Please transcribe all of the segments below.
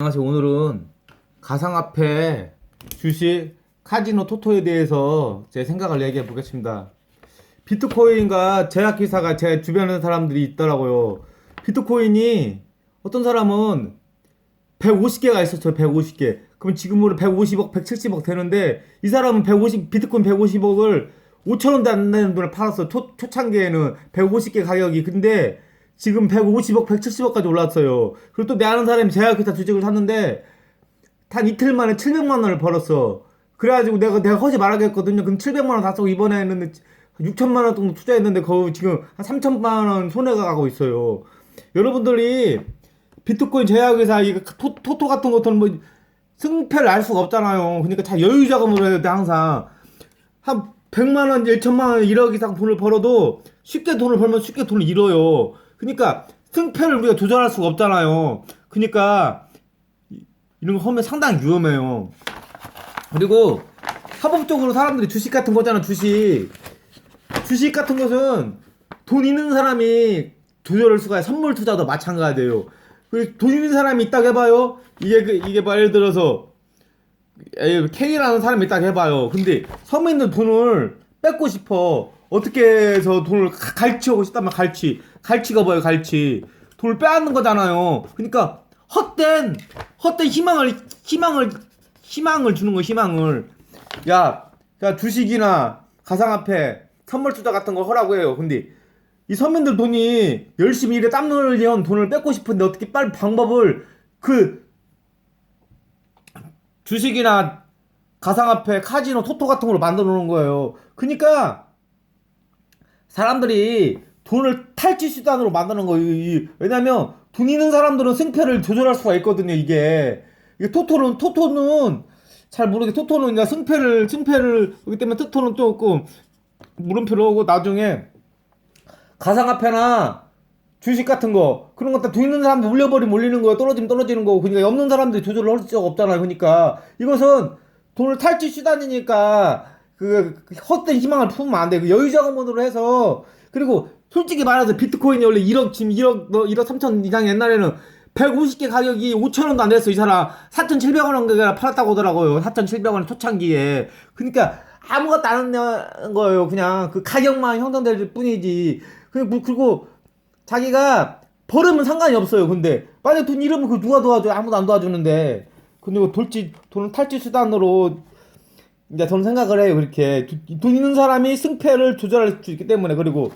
안녕하세요. 오늘은 가상화폐, 주식, 카지노, 토토에 대해서 제 생각을 얘기해 보겠습니다. 비트코인과 제약 기사가 제 주변에 사람들이 있더라고요. 비트코인이 어떤 사람은 150개가 있었죠. 150개. 그럼 지금으로 150억, 170억 되는데 이 사람은 150 비트코인 150억을 5천 원도 안 되는 돈을 팔았어. 초, 초창기에는 150개 가격이. 근데 지금 150억, 170억까지 올랐어요. 그리고 또 내 아는 사람이 제약회사 주식을 샀는데 단 이틀 만에 700만 원을 벌었어. 그래가지고 내가 내가 허지 말하겠거든요. 그럼 700만 원 다 쓰고 이번에 했는데 6천만 원 정도 투자했는데 거의 지금 한 3천만 원 손해가 가고 있어요. 여러분들이 비트코인 제약회사 이거 토, 토토 같은 것들은 뭐 승패를 알 수가 없잖아요. 그러니까 다 여유 자금으로 해야 돼 항상 한 100만 원, 1천만 원, 1억 이상 돈을 벌어도 쉽게 돈을 벌면 쉽게 돈을 잃어요. 그러니까 승패를 우리가 조절할 수가 없잖아요. 그러니까 이- 이런 거 하면 상당히 위험해요. 그리고 합법적으로 사람들이 주식 같은 거잖아, 주식. 주식 같은 것은 돈 있는 사람이 조절할 수가. 선물 투자도 마찬가지예요. 그돈 있는 사람이 있다고 해봐요. 이게 그 이게 뭐 예를 들어서 K라는 사람이 있다고 해봐요. 근데 섬에 있는 돈을 뺏고 싶어. 어떻게 해서 돈을 가- 갈취하고 싶다면 갈취. 갈취가 뭐예요, 갈취. 돈을 빼앗는 거잖아요. 그러니까 헛된, 헛된 희망을, 희망을, 희망을 주는 거, 희망을. 야, 야, 주식이나 가상화폐, 선물 투자 같은 거 하라고 해요. 근데 이 서민들 돈이 열심히 일해 땀 흘리면 돈을 뺏고 싶은데 어떻게 빨리 방법을 그 주식이나 가상화폐, 카지노, 토토 같은 걸로 만들어 놓은 거예요. 그러니까 사람들이 돈을 탈취 수단으로 만드는 거예요. 이- 왜냐면 돈 있는 사람들은 승패를 조절할 수가 있거든요. 이게 이게 토토는 토토는 잘 모르게 토토는 그냥 승패를 승패를 그렇기 때문에 토토는 조금 물음표로 하고 나중에 가상화폐나 주식 같은 거 그런 거다돈 있는 사람들 올려버리면 올리는 거예요 떨어지면 떨어지는 거고 그러니까 없는 사람들이 조절을 할 수가 없잖아요 그러니까 이것은 돈을 탈취 수단이니까 그, 그 헛된 희망을 품으면 안 돼. 그 여유 자금으로 해서. 그리고 솔직히 말해서 비트코인이 원래 1억 지금 1억 너 1억 3천 이상 옛날에는 150개 가격이 5천 원도 안 됐어. 이 사람. 4,700원 원가 팔았다고 하더라고요. 4,700원 초창기에. 그러니까 아무것도 안 하는 거예요. 그냥 그 가격만 형성될 뿐이지. 그리고 뭐- 그리고 자기가 벌으면 상관이 없어요. 근데 만약 돈 잃으면 그 누가 도와줘? 아무도 안 도와주는데. 근데 돌지 돈을 탈취 수단으로 이제 저는 생각을 해요. 그렇게 두- 돈 있는 사람이 승패를 조절할 수 있기 때문에 그리고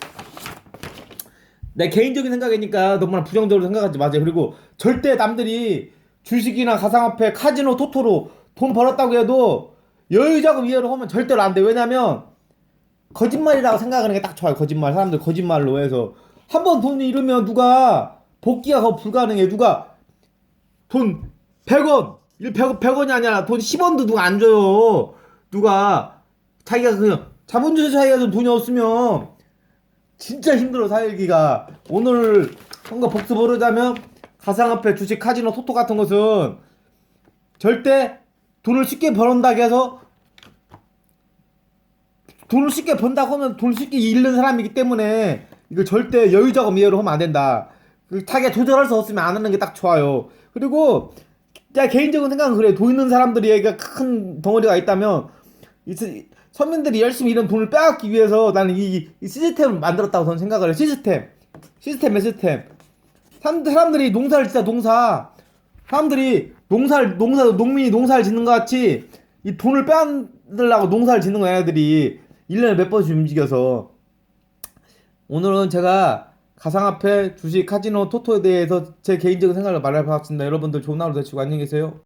내 개인적인 생각이니까 너무나 부정적으로 생각하지 마세요. 그리고 절대 남들이 주식이나 가상화폐, 카지노, 토토로 돈 벌었다고 해도 여유자금 이해로 하면 절대로 안 돼. 왜냐면 거짓말이라고 생각하는 게 딱 좋아요. 거짓말. 사람들 거짓말로 해서 한 번 돈이 잃으면 누가 복귀가 더 불가능해. 누가 돈 100원, 100, 100원이 아니라 돈 10원도 누가 안 줘요. 누가 자기가 그냥 자본주의 사회에서 돈이 없으면 진짜 힘들어 살기가. 오늘 뭔가 복습하려자면 가상화폐, 주식, 카지노, 토토 같은 것은 절대 돈을 쉽게 벌었다고 해서 돈을 쉽게 번다고 하면 돈을 쉽게 잃는 사람이기 때문에 이거 절대 여유자금 이해로 하면 안 된다. 그 자기가 조절할 수 없으면 안 하는 게 딱 좋아요. 그리고 제 개인적인 생각은 그래. 돈 있는 사람들이 큰 덩어리가 있다면 서민들이 열심히 이런 돈을 빼앗기 위해서 나는 이, 이 시스템을 만들었다고 저는 생각을 해요. 시스템. 시스템의 시스템. 사람- 사람들이 농사를 진짜 농사. 사람들이 농사를, 농사, 농민이 농사를 짓는 것 같이 이 돈을 빼앗으려고 농사를 짓는 거야, 얘네들이. 1년에 몇 번씩 움직여서. 오늘은 제가 가상화폐, 주식, 카지노, 토토에 대해서 제 개인적인 생각을 말해봤습니다. 여러분들 좋은 하루 되시고 안녕히 계세요.